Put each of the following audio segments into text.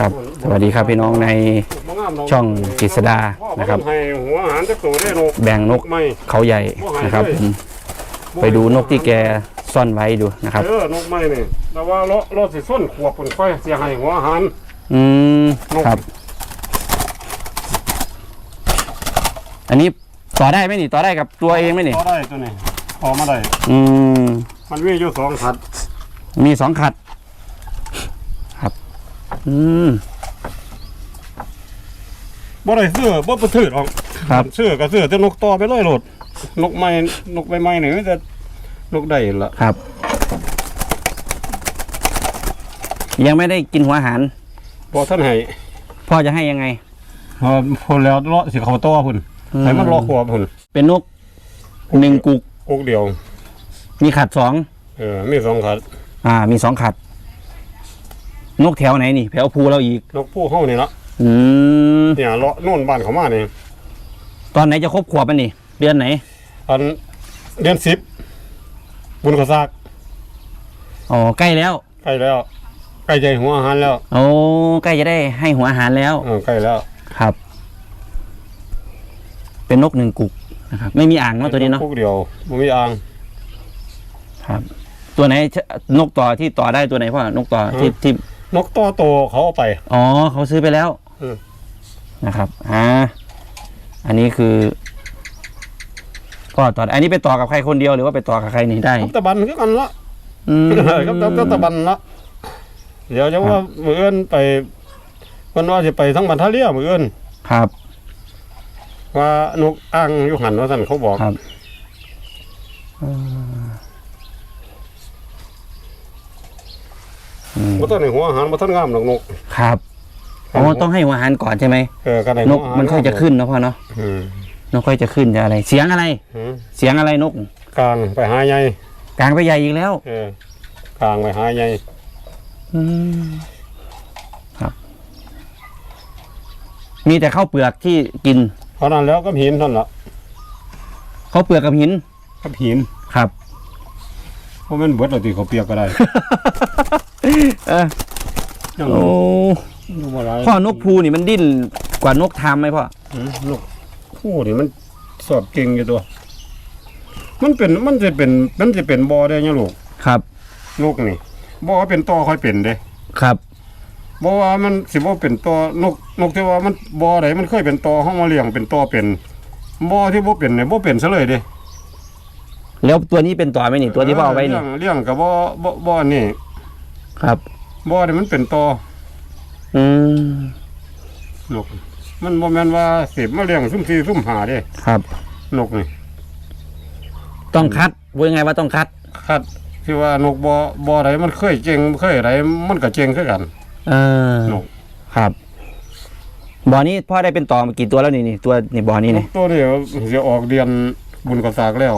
ครับสวัสดีครับพี่น้องในช่องกฤษดานะครับให้หัวอาหารจะโตได้นกแบ่งนกไม่เขาใหญ่นะครับผมไปดูนกที่แกซ่อนไว้ดูนะครับเออนกไม่นี่แต่ว่าเลาะเลาะสิส้นขวบผลค่อยเสียให้หัวอาหารอืมครับ อันนี้ต่อได้ไหมนี่ต่อได้กับตัวเองไหมนี่พอได้ตัวนี้พอมาได้ อืมมันมีอยู่สองขัด มีสองขัดครับ อืม บ่ได้เสื้อบ่ประถือออกครับ เสื้อก็เสื้อแต่นกต่อไปเลยโลด นกไม้นกใบไม้นี่มันจะนกได้ละครับ ยังไม่ได้กินหัวอาหาร บ่ท่านให้พ่อจะให้ยังไง พอพอแล้วเลาะสิเขาต่อพุ่นให้มันรอขวบพุ่นเป็นนกหนึ่งกุกกุกเดียว มีขัดสองเออมีสองขัดอ่า มีสองขัด นกแถวไหนนี่แถวภูเราอีก นกผู้เฮานี่ละอืมเนี่ยเลาะโน่นบ้านเขามานี่ตอนไหนจะครบขวบมันนี่เดือนไหนอันเดือนสิบบุญกระซากอ๋อใกล้แล้วใกล้แล้วใกล้ใจหัวอาหารแล้วโอ้ใกล้จะได้ให้หัวอาหารแล้วเออใกล้แล้วครับ เป็นนกหนึ่งกุกนะครับ ไม่มีอ่างเนาะตัวนี้เนาะกุกเดียวบ่มีอ่างครับ ตัวไหนชนกต่อที่ต่อได้ตัวไหนพ่อนกต่อที่อืมที่ นกต่อโตเขาเอาไป อ๋อเขาซื้อไปแล้วอืม นะครับอ่าอันนี้คือ ก็ต่ออันนี้ไปต่อกับใครคนเดียวหรือว่าไปต่อกับใครนี่ได้กับตะบันคือกันละอืม กับตะกับตะบันละเดี๋ยวจะว่ามื้ออื่นไปเพิ่นว่าสิไปทั้งบันทะเลียมื้ออื่นครับ ว่านกอ่างอยู่หันว่าซั่นเขาบอกครับอืม บ่ทันให้หัวอาหารบ่ทันงามดอกนกครับอ๋อต้องให้หัวอาหารก่อนใช่ไหมเออกันให้นหัวกอาหารมันค่อยจะขึ้นเนาะพ่อเนาะอืมนกค่อยจะขึ้นจะอะไร เสียงอะไรอืมเสียงอะไรนกกลางไปหาใหญ่กลางไปใหญ่อีกแล้ว เออกลางไปหาใหญ่อืมครับ มีแต่ข้าวเปลือกที่กินเพราะนั้นแล้วก็หินเท่านั้นละข้าวเปลือกกับหินกับหินครับเพราะมันเบิดแล้วที่เขาเปียกก็ได้เออยังโอ้อยู่บ่หลายพ่อนกภูนี่มันดิ้นกว่านกทามไหมพ่ออืมนกคู่นี่มันสอบเก่งอยู่ตัว มันเป็นมันจะเป็นมันจะเป็นบ่อได้ยังลูกครับ นกนี่บ่ว่าเป็นต่อค่อยเป็นเด้ครับ บ่ว่ามันสิบ่เป็นต่อนกนกที่ว่ามันบ่อใดมันเคยเป็นต่อเฮามาเลี้ยงเป็นต่อเป็นบ่อที่บ่เป็นเนี่ยบ่เป็นซะเลยเด้ แล้วตัวนี้เป็นต่อไหมนี่ ตัวที่พ่อเอาไว้นี่ เลี้ยงเลี้ยงกับบ่บ่บ่นี่ ครับ บ่นี่มันเป็นต่ออืมนก มันบ่แม่นว่าสิมาเลี้ยงซุ่ม4ซุ่ม5เด้ครับ นกนี่ต้องคัดว่ายังไงว่าต้องคัด คัดที่ว่านกบ่บ่ใดมันเคยเก่งเคยอะไรมันก็เก่งคือกันเออนกครับบ่อนี้พ่อได้เป็นต่อมากี่ตัวแล้วนี่นี่ตัวนี่บ่อนี้นนี่กตัวนี้จะออกเดือนบุญกระสากแล้ว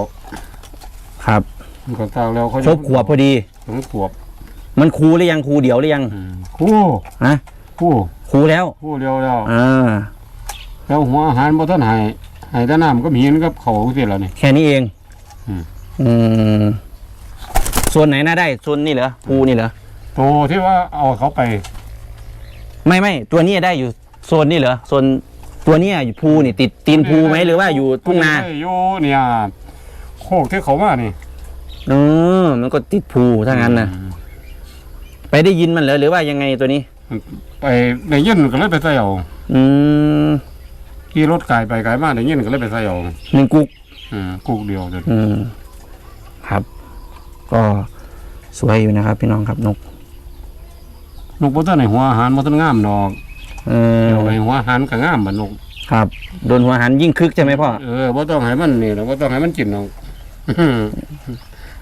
ครับบุญกระสากแล้วเขาครบขวบพอดีถึงขวบ มันคูหรือยังคูเดียวหรือยังคู่ฮะคู่คูแล้วคู่เดียวแล้วอ่าแล้วหัวอาหารบ่ทันให้ให้แต่น้ำก็หินกับเขาสิแล้วนี่ แค่นี้เองอืม อืมส่วนไหนน่าได้ส่วนนี่เหรอภูนี่เหรอโตที่ว่าเอาเขาไปไม่ไม่ตัวนี้ได้อยู่โซนนี่เหรอโซนตัวเนี้ยอยู่ภูนี่ ติดตีนภูไหมหรือว่าอยู่ทุ่งนาอยู่เนี่ยโคกที่เขามานี่ เออมันก็ติดภูถ้างั้นนะ ไปได้ยินมันเหรอหรือว่ายังไงตัวนี้ ไปได้ยินก็เลยไปใส่เอาอืมขี่รถไกลไปไกลมาได้ยินก็เลยไปใส่เอาหนึ่งกุกอืมกุกเดียวเด้ออืมครับ ก็สวยอยู่นะครับ พี่น้องครับนกนกบ่ทันให้หัวอาหารบ่ทันงามดอกเออเดี๋ยวให้หัวอาหารก็งามบัดนก ครับโดนหัวหันยิ่งคึกใช่ไหมพ่อเออบ่ต้องให้มันนี่แล้วบ่ต้องให้มันกินหรอก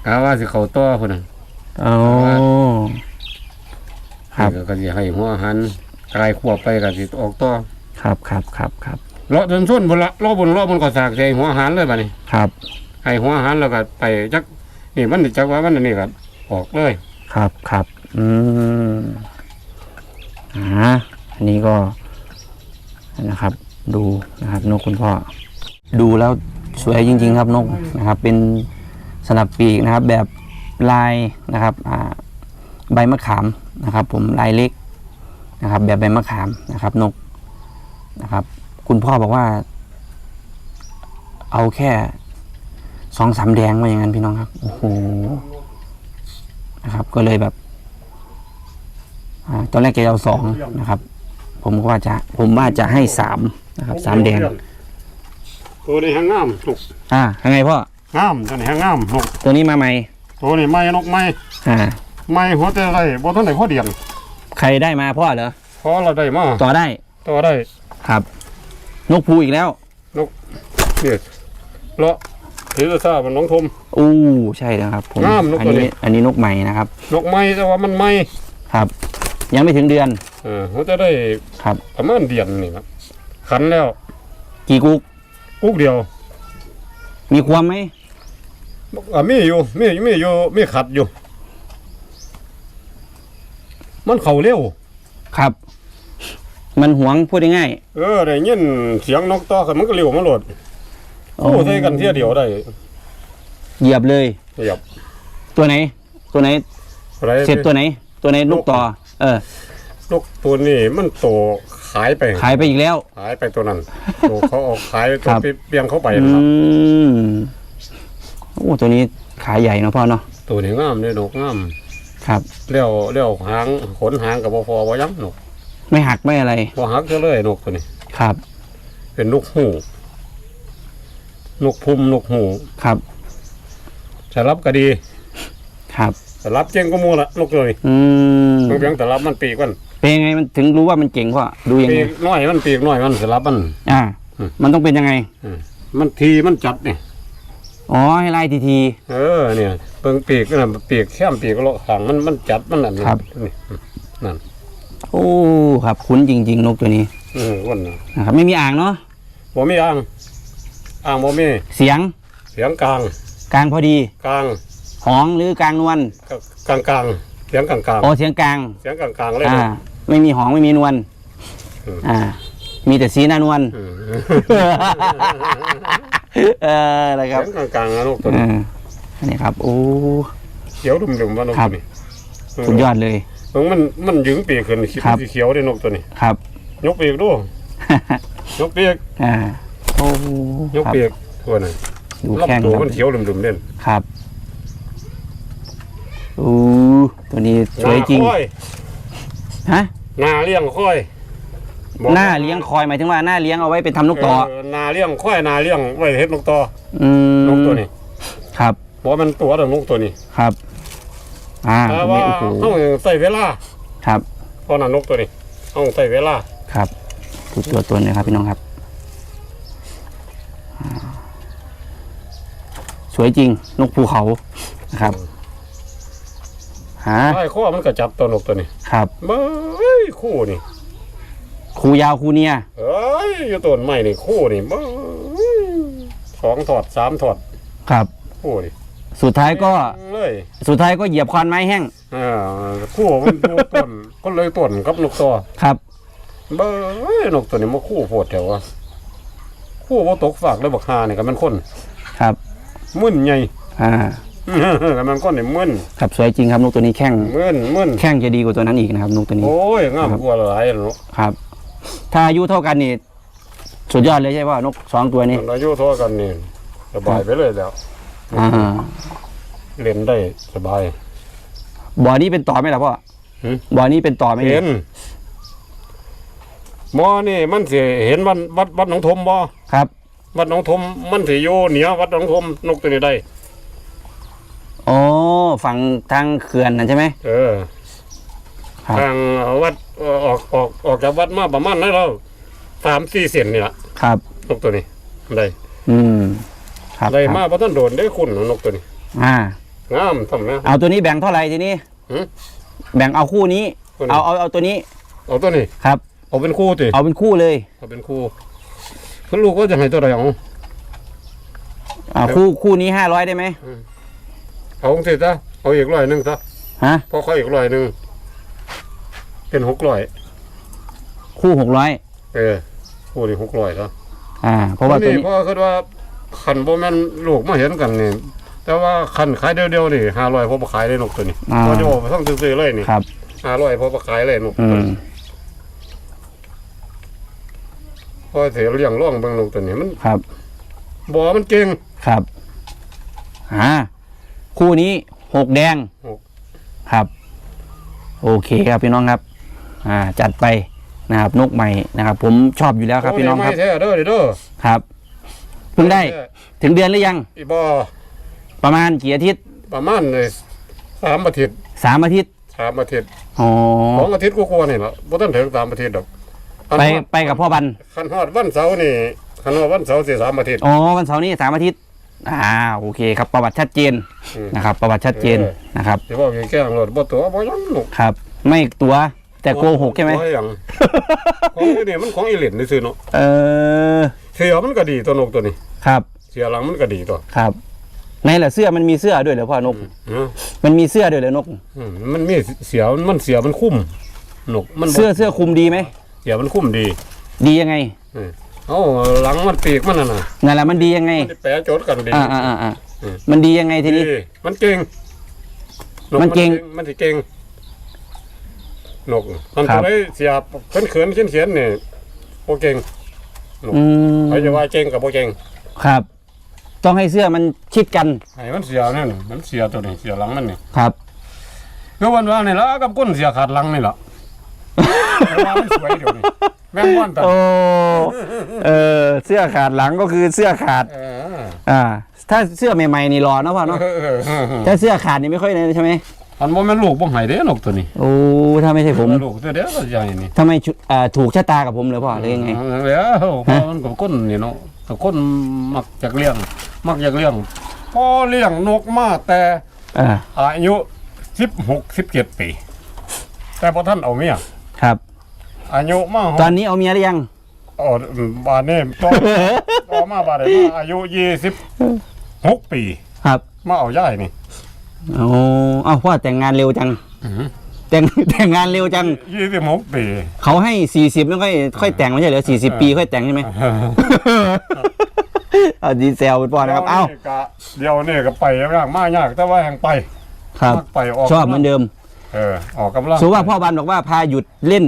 กะว่าสิเข้าต่อพุ่นน่ะ อ๋อ ครับนี่ก็สิให้หัวอาหารกายควบไปก็สิออกต่อครับครับครับครับเลาะจนส้นบนละเลาะบนเลาะบนก็สากใส่หัวอาหารเลยบัดนี้ครับให้หัวอาหารแล้วก็ไปจักนี่มันจักว่ามันอันนี่ก็ออกเลยครับครับอืมอ่าอันนี้ก็นะครับ ดูนะครับ นกคุณพ่อ ดูแล้วสวยจริง ๆ ครับนกนะครับ เป็นสนับปีกนะครับ แบบลายนะครับ อ่า ใบมะขาม นะครับ ผมลายเล็กนะครับ แบบใบมะขามนะครับ นกนะครับ คุณพ่อบอกว่า เอาแค่สองสามแดงมาอย่างนั้นพี่น้องครับโอ้โหนะครับ ก็เลยแบบอาตอนแรกแกเอาสองนะครับ ผมก็ว่าจะ ผมว่าจะให้สามนะครับสามแดงตัวนี้หางงามนกอ่ายังไงพ่องามตัวนี้หางงามนกตัวนี้มาใหม่ตัวนี้ไม้นกไม้อ่า ไม้หัวแต่ไรบ่ทันได้พอเดียนใครได้มาพ่อเหรอพอเราได้มาต่อได้ต่อได้ครับ นกภูอีกแล้วเนี่ยเลาะถือซามันน้องทม อู้ใช่แล้วครับผมงามนกอันตัวนี้ นี้อันนี้นกใหม่นะครับ นกไม้แต่ว่ามันไม้ครับ ยังไม่ถึงเดือนเออหัวจะได้ครับ ประมาณเดือนนี่ครับขันแล้วกี่กุ๊กกุ๊กเดียวมีความไหมอะมีอยู่มีอยู่มีอยู่มีขัดอยู่ มันเข่าเร็ว ครับ มันหวงพูดง่ายเออได้ยินเสียงนกต่อกันมันก็เร็วมาโหลดๆโอ้ใส่กันเที่ยเดียวได้เหยียบเลยเหยียบตัวไหน ตัวไหน อะไรเสร็จตัวไหน ตัวไหนนกต่อ เออ นกตัวนี้มันโตขายไปขายไปอีกแล้ว ขายไปตัวนั้นโตเขาเออกขายคตัรัวบเปียงเข้าไปอืนะครับ มโอ้ตัวนี้ขาใหญ่เนาะพ่อเนาะตัวนี้งามเลยนกงาม ครับ เลี้ยวเลี้ยวหางขนหางกับบ่พอบ่ยังนกไม่หักไม่อะไร บ่หักซะเลยนกตัวนี้ ครับ เป็นนกหูนกพุ่มนกหูครับสลับก็ดีครับ สลับเก่งก็มูละนกเลยอืมนกเพียงแต่ลับมันปีกมันเป็นยังไงมันถึงรู้ว่ามันเก่งพ่อดูยังปีไงกน้อยมันปีกน้อยมันสลับมัน อ่า อืม มันต้องเป็นยังไง อืมมันทีมันจัดเนี่ย อ๋อให้ไล่ทีที เออเนี่ยเบิ่งปีกนั่นปีกแค่มปีกก็เลาะหางมันมันจัดมันนั่นนี่ครับ นี่นั่นโอ้ครับคุ้นจริง ๆ นกตัวนี้เออวันน่ะนะครับไม่มีอ่างเนาะบ่มีอ่างอ่างบ่มีเสียงเสียงกลางกลางพอดีกลางหองหรือกลางนวลกลางกลางเสียงกลางกลางโอ้เสียงกลางเสียงกลางกลางเลยอ่านะ ไม่มีหองไม่มีนวลอืม อ่า มีแต่สีหน้านวลอืม เออนะคเสีรับยงกลางกลางนะนกตัวเอนี้ออันนี้ครับโอ้ เขียวดุมๆว่านกครับ ตัวนี้สุดยอดเลยเบิ่งมันมันยึงปีกขึ้นสีครับ เขียวได้นกตัวนี้ครับ ยกปีกดูยกปีกอ่าโอ้ยกครับปีกตัวนั้นดูแข้งลำตัวครับมันเขียวดุมๆเด่นครับอู้ตัวนี้สวยจริงหน้าค่อยฮะหน้าเลี้ยงค่อยบอก หน้าเลี้ยงคอยหมายถึงว่าหน้าเลี้ยงเอาไว้เป็นทำนกต่อเหน้าเลี้ยงค่อยหน้าเลี้ยงไว้เฮ็ดนกต่ออืมนกตัวนี้ครับบอกมันตัวเดนกตัวนี้ครับ อ่าแต่ตัวว่านี้โอ้โหต้องใส่เวลาครับเพราะนั้นนกตัวนี้ต้องใส่เวลาครับดูตัวตนเลยครับพี่น้องครับอ่าสวยจริงนกภูเขานะครับฮะไอ้ข้อมันก็จับตัวนกตัวนี้ครับเบ้ยคู่นี่ คูยาวคูเนียเอ้ยอยู่ต้นไม้นี่คู่นี่เบ้ยสองถอดสามถอดครับ คู่นี่สุดท้ายก็เลยสุดท้ายก็เหยียบควานไม้แห้งอ่าคู่มันดูต้นก็เลยต้นกับนกตัวครับเบ้ยนกตัวนี้มาคู่โพดแถววะคู่ว่าตกฝากเลยบักฮานี่ก็มันคนครับมึนใหญ่อ่าก็มันคนนี่มึนครับสวยจริงครับนกตัวนี้แข้งมึนมึนแข้งจะดีกว่าตัวนั้นอีกนะครับนกตัวนี้โอ้ยงามกว่าหลายเนาะครับ ถ้าอายุเท่ากันนี่สุดยอดเลยใช่ป่ะนกสองตัวนี้มันอายุเท่ากันนี่สบายไปเลยแล้วอ่าเล่นได้สบาย บ่อนี้เป็นต่อไหมล่ะพ่อหืมบ่อนี้เป็นต่อไหมเห็นหมอนี่มันสิเห็นวัดวัดวัดหนองทมบ่ครับ วัดหนองทมมันสิอยู่เหนือวัดหนองทมนกตัวนี้ได้โอ้ฝั่งทางเขื่อนนั่นใช่ไหมเออ ครับ ทางวัดเอ่อออกออกออกจากวัดมาประมาณนั้นแล้วสามสี่เซนนี่ล่ะครับ นกตัวนี้ได้อืม ครับได้คมารับบ่ทันโดนได้คุณนกตัวนี้อ่า งามทำนะ เอาตัวนี้แบ่งเท่าไหร่ทีนี้หืมแบ่งเอาคู่นี้ตัวนี้ เอาเอาเอาตัวนี้เอาตัวนี้ครับ เอาเป็นคู่ติเอาเป็นคู่เลยเอาเป็นคู่คุณลูกก็จะให้ตัวใดเอาอ่าคู่คู่นี้ห้าร้อยได้ไหมเอาของสิซะเอาอีกร้อยหนึงซะฮะพอเขาอีกร้อยหนึง เป็นหกร้อยคู่หกร้อยเออคู่นี่หกร้อยซะอ่า เพราะว่าตัวนี่นี้เพราะว่าคิดว่าคันบ่แม่นลูกมาเห็นกันนี่แต่ว่าคันขายเดียวๆนี่ห้าร้อยพอมาขายได้นกตัวนี้อ่าพอจะบอกไปต้องซื้อๆเลยนี่ครับห้าร้อยพอมาขายเลยนกอืตัวมนี้พอเสียเลี้ยงร่องเบิ่งนกตัวนี้มันครับบ่มันเก่งครับอ่าคู่นี้หกแดงหกครับ โอเคครับพี่น้องครับ อ่าจัดไปนะครับนกใหม่นะครับ ผมชอบอยู่แล้วครับพี่น้องครับโยไม่แท้เด้อเด้อครับเพิ่งได้ถึงเดือนหรือยัง อีบ่ประมาณกี่อาทิตย์ประมาณเลยสามอาทิตย์สามอาทิตย์สามอาทิตย์อ๋อสองอาทิตย์กว่าๆนี่ล่ะบ่ทันถึงสามอาทิตย์ดอกคันไปฮอดไปกับพ่อบันคันฮอดวันเสาร์นี่คันฮอดวันเสาร์สิสามอาทิตย์ อ๋อวันเสาร์นี้สามอาทิตย์อ่าโอเคครับประวัติชัดเจนอืมนะครับ ประวัติชัดเจนเออ นะครับ สิบอกแกล้งรถบ่ตัวบ่ยังนกครับ ไม่ตัว แต่โกหกใช่ไหมบ่ยังของอีนี่มันของอีเหลนซื่อๆเนาะเออเสียมันก็ดีตัวนกตัวนี้ ครับ เสียหลังมันก็ดีตัว ครับ ในแหละเสื้อมันมีเสื้อด้วยเหรอพ่อนกเนาะมันมีเสื้อด้วยเหรอนก อืมมันมีเสียมันเสียมันคุ้มนกมันบ่เสื้อเสื้อคลุมดีไหม เสียมันคุ้มดีดียังไงเอ้าหลังมันปีกมันน่ะนะนั่นแหละมันดียังไง มันได้แปะโจทย์กันดี อ่าอ่าอ่าอ่าอืม มันดียังไงทีนี้ ดีมันเก่งนมันเก่ง มันสิเก่ง นกมันครัตัวบได้เสียเขินเขินเขียนเขียนๆนี่โอเก่งอืมใครจะว่าเก่งกับโบเก่งครับ ต้องให้เสื้อมันชิดกันไอ้มันเสียนั่นมันเสียตัวนี้เสียหลังมันนี่ครับ ก็วันว่านี่ละกับก้นเสียขาดหลังนี่ละแต่ว่ามันสวยเดี๋ยวนี้แม่งว่านตันโอ้เออเสื้อขาดหลังก็คือเสื้อขาด เอออ่า ถ้าเสื้อใหม่ๆนี่รอนะพ่อเนาะเออเออเออเออถ้าเสื้อขาดนี่ไม่ค่อยเลยใช่ไหม อันบ่แม่นลูกบ่ใหายเด้นกตัวนี้โอ้ถ้าไม่ใช่ผมลูกตัวเดียวก็ใหญ่นี่ทำไมชุอ่าถูกชะตากับผมเลยพ่อหรือยังไง แล้วพอมันกับก้นนี่เนาะกับก้นมักจากเลี้ยง มักจากเลี้ยงพอเลี้ยงนกมาแต่อ่าอายุสิบหกสิบเจ็ดปี แต่พอท่านเอาเมียครับ อายุมาตอนนี้เอาเมียหรือยังอ๋อบาดนี่ต่อต่อมาบาดนี้มาอายุยี่สิบหกปี ครับ มาเอาย่ายนี่ โอ้เอ้าพ่อแต่งงานเร็วจัง แต่งแต่งงานเร็วจัง ยี่สิบหกปี เขาให้สี่สิบแล้วค่อยค่อยแต่งไม่ใช่เหรอสี่สิบปีค่อยแต่งใช่ไหมเอาดีเซลเป็นพ่อนะครับ เอ้าเดี๋ยวนี่ก็ไปยากมากยากแต่ว่าแห่งไปครับมักไปออกชอบเหมือนเดิม เออออกกำลังสมมติว่าพ่อบันบอกว่าพาหยุดเล่น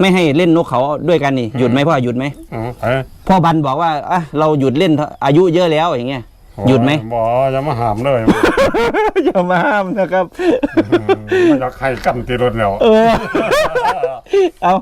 ไม่ให้เล่นนกเขาด้วยกันนี่หยุดไหมพ่อหยุดไหมอืมไปพ่อบันบอกว่าอะเราหยุดเล่นเถอะอายุเยอะแล้วอย่างเงี้ย หยุดไหมบ่อย่ามาหามเลย อย่ามาห้ามนะครับ มันอยากให้กันตีรถแล้ว เออ เอา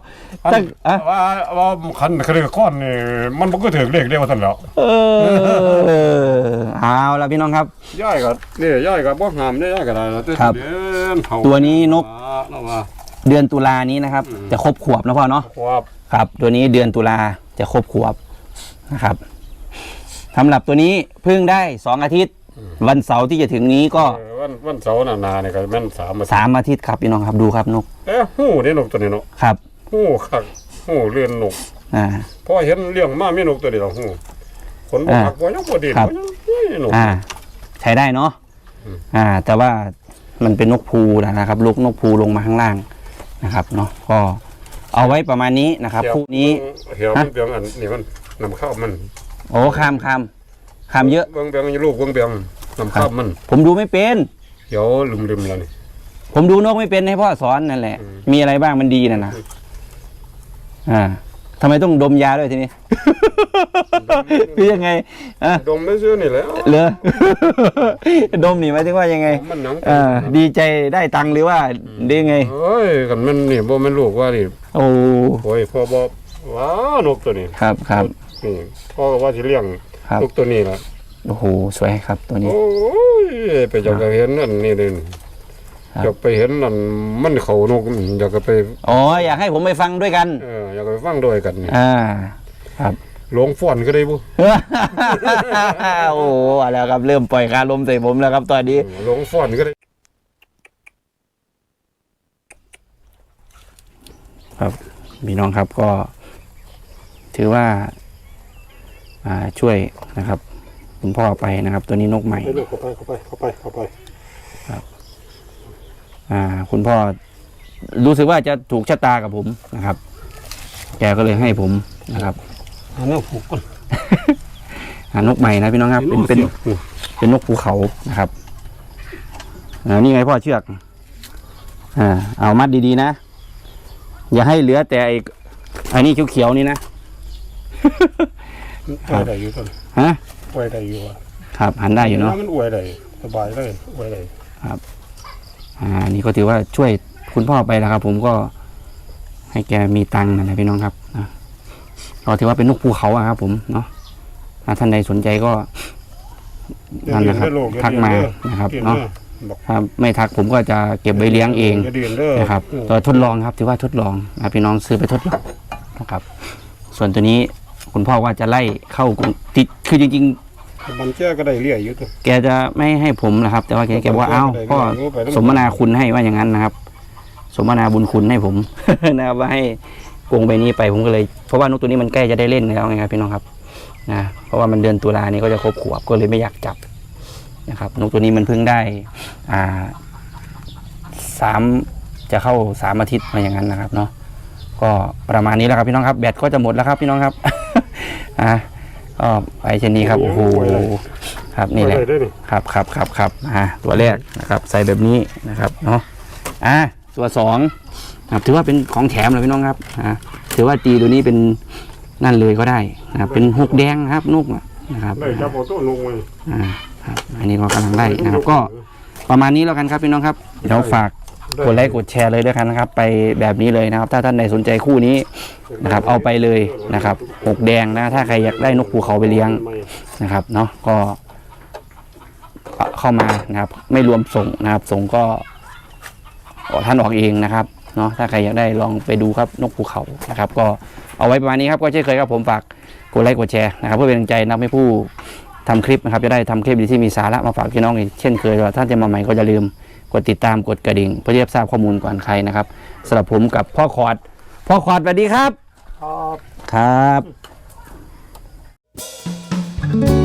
อันตั้งอะว่าว่าคันคดีก้อนนี่มันบ่ก็ถือเลขเดียวกันแล้วเออเอาละพี่น้องครับ ย่ายก็นี่ย่ายก็บ่หามได้ย่ายก็ได้แล้วแต่ครับเดือนเฮาตัวนี้นกเนาะว่าเดือนตุลานี้นะครับ จะครบขวบนะพ่อเนาะครับ ครับ ตัวนี้เดือนตุลาจะครบขวบนะครับ สำหรับตัวนี้เพิ่งได้สองอาทิตย์ วันเสาร์ที่จะถึงนี้ก็เออวันวันเสาร์น่ะนาเนี่ยก็แม่น3อาทิตย์สามอาทิตย์ครับพี่น้องครับดูครับนกแต่ฮู้เด้นกตัวนี้เนาะครับฮู้คักฮู้เรือนนกอ่าพอเห็นเลี้ยงมามีนกตัวเดียวฮู้ขนบ่อ่าหักบ่ยังบ่ดีครับ บ่ยังเฮ้ยนก อ่า ใช้ได้เนาะอืม อ่า แต่ว่ามันเป็นนกภูนะครับ ลูกนกภูลงมาข้างล่างนะครับเนาะก็เอาไว้ประมาณนี้นะครับเดี๋ยวคู่นี้ เหี่ยวฮะเบียงอันนี่มันนำเข้ามัน โอ้คามคามคามเยอะ เบียงเบียงลูกเบียงเบียงนำเข้ามัน ผมดูไม่เป็นเหี่ยวลืมๆแล้วนี่ ผมดูนกไม่เป็นให้พ่อสอนนั่นแหละ อืม มีอะไรบ้างมันดีน่ะนะอ่าทำไมต้องดมยาด้วยทีนี้ คือยังไงอะดมไม่ซื้อนี่แหล้ว เหรอ ดมนี่หมายถึงว่ายังไงมันหนังอ่าดีใจได้ตังค์หรือว่าดีไงเฮ้ยกันมันนี่บ่แม่นลูกว่านี่โอ้โอ้ยพ่อบ่ว้านกตัวนี้ครับครับ นี่พ่อก็ว่าสิเลี้ยงครับนกตัวนี้ล่ะโอ้โหสวยครับตัวนี้ โอ้ยไปอยากจะเห็นอันนี้เลยครับอยากไปเห็นอันมันเขานกอยากจะไปอ๋ออยากให้ผมไปฟังด้วยกัน เอออยากไปฟังด้วยกันนี่อ่า ครับ หลวงฟ้อนก็ได้บ่โอ้โหเอาแล้วครับเริ่มปล่อยคารมใส่ผมแล้วครับตอนนี้ หลวงฟ้อนก็ได้พี่น้องครับก็ ถือว่าอ่า ช่วยนะครับ คุณพ่อไปนะครับ ตัวนี้นกใหม่ไปลูกเข้าไปเข้าไปเข้าไปเข้าไปอ่าคุณพ่อรู้สึกว่าจะถูกชะตากับผมนะครับ แกก็เลยให้ผมนะครับอันนี้ผูกก่อนหานกใหม่นะพี่น้องครับ เป็นเป็นเป็นนกภูเขานะครับอ่านี่ไงพ่อเชือกอ่าเอามัดดีๆนะ อย่าให้เหลือแต่ไอ้ไอ้นี่เขียวๆนี่นะ อวยได้อยู่ต้นฮะอวยได้อยู่อะครับหันได้อยู่เนาะมันอวยได้สบายเลยอวยได้อ่านี่ก็ถือว่าช่วยคุณพ่อไปแล้วครับ ผมก็ให้แกมีตังค์นะพี่น้องครับนะก็ถือว่าเป็นนกภูเขาอะครับ ผมเนาะถ้าท่านใดสนใจก็นั่นนะครับอย่าเรียนเด้อลูกอย่าทักเรียนมาเด้อนะครับเก่งเนาะมากบอกถ้าไม่ทักผมก็จะเก็บไว้เลี้ยงเองอย่าเรียนเด้อนะครับอืมตัวทดลองครับ ถือว่าทดลองนะพี่น้องซื้อไปทดลองนะครับ ส่วนตัวนี้ คุณพ่อว่าจะไล่เข้ากรุงติดคือจริง มันแจ้ก็ได้เรียอยู่ตัว ๆ แกจะไม่ให้ผมนะครับ แต่ว่าแกแกบอกว่าเอ้าพ่อไปแล้วสมนาคุณให้ว่าอย่างนั้นนะครับ สมนาบุญคุณให้ผม นะครับว่าให้กรงใบนี้ไปผมก็เลย เพราะว่านกตัวนี้มันใกล้จะได้เล่นแล้วไงครับพี่น้องครับนะเพราะว่ามันเดือนตุลานี้ก็จะครบขวบก็เลยไม่อยากจับนะครับนกตัวนี้มันเพิ่งได้ อ่าสามจะเข้าสามอาทิตย์มาอย่างนั้นนะครับเนาะก็ประมาณนี้แหละครับพี่น้องครับแบตก็จะหมดแล้วครับพี่น้องครับ อ่าก็ไปเช่นนี้ครับโอ้โหครับนี่แหละอวยได้ดิครับครับครับครับอ่าตัวแรกนะครับ ใส่แบบนี้นะครับเนาะอ่าตัวสองครับถือว่าเป็นของแถมเลยพี่น้องครับอ่าถือว่าตีตัวนี้เป็นนั่นเลยก็ได้นะครับเป็นหกแดงครับนุกนะครับได้จับเอาตัวนงไว้อ่าครับอันนี้ก็กำลังได้นะครับก็ประมาณนี้แล้วกันครับพี่น้องครับเดี๋ยวฝาก กดไลค์กดแชร์เลยด้วยกันนะครับ ไปแบบนี้เลยนะครับ ถ้าท่านใดสนใจคู่นี้นะครับ เอาไปเลยนะครับหกแดงนะ ถ้าใครอยากได้นกภูเขาไปเลี้ยงนะครับเนาะก็เข้ามานะครับ ไม่รวมส่งนะครับ ส่งก็ท่านออกเองนะครับเนาะถ้าใครอยากได้ลองไปดูครับนกภูเขานะครับ ก็เอาไว้ประมาณนี้ครับก็เช่นเคยครับผมฝากกดไลค์กดแชร์นะครับ เพื่อเป็นกำลังใจนะครับให้ผู้ทำคลิปนะครับ จะได้ทำคลิปดีที่มีสาระมาฝากพี่น้องอีกเช่นเคยว่าท่านจะมาใหม่ก็อย่าลืม กดติดตามกดกระดิ่ง เพื่อที่จะทราบข้อมูลก่อนใครนะครับสำหรับผมกับพ่อคอร์ดพ่อคอร์ดสวัสดีครับ ครับ ครับ